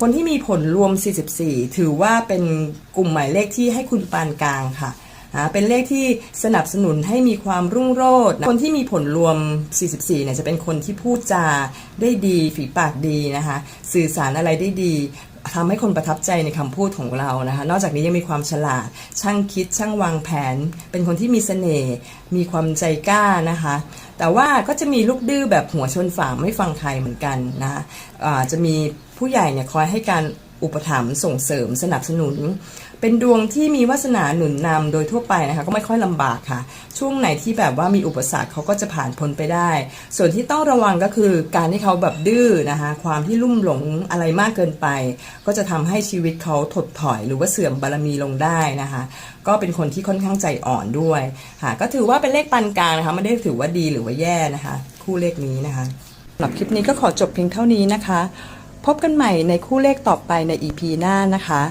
คนที่มีผลรวม 44 ถือว่าเป็นกลุ่มหมายเลขที่ให้คุณปานกลางค่ะเป็นเลขที่สนับสนุนให้มีความรุ่งโรจน์ คนที่มีผลรวม 44 เนี่ยจะเป็นคนที่พูดจาได้ดี ฝีปากดีนะคะ สื่อสารอะไรได้ดี ทำให้คนประทับใจในคำพูดของเรานะคะ นอกจากนี้ยังมีความฉลาด ช่างคิด ช่างวางแผน เป็นคนที่มีเสน่ห์มีความใจกล้านะคะ แต่ว่าก็จะมีลูกดื้อแบบหัวชนฝาไม่ฟังใครเหมือนกันนะคะจะมีผู้ใหญ่เนี่ยคอยให้การ อุปถัมภ์ส่งเสริมสนับสนุน เป็นดวงที่มีวาสนาหนุนนำโดยทั่วไปนะคะ ก็ไม่ค่อยลำบากค่ะ ช่วงไหนที่แบบว่ามีอุปสรรคเขาก็จะผ่านพ้นไปได้ ส่วนที่ต้องระวังก็คือการที่เขาแบบดื้อนะคะ ความที่ลุ่มหลงอะไรมากเกินไป ก็จะทำให้ชีวิตเขาถดถอย หรือว่าเสื่อมบารมีลงได้นะคะ ก็เป็นคนที่ค่อนข้างใจอ่อนด้วยค่ะ ก็ถือว่าเป็นเลขปานกลางนะคะไม่ได้ถือว่าดีหรือว่าแย่นะคะ คู่เลขนี้นะคะสำหรับคลิปนี้ก็ขอจบเพียงเท่านี้นะคะ พบกันใหม่ในคู่เลขต่อไปใน EP หน้านะคะ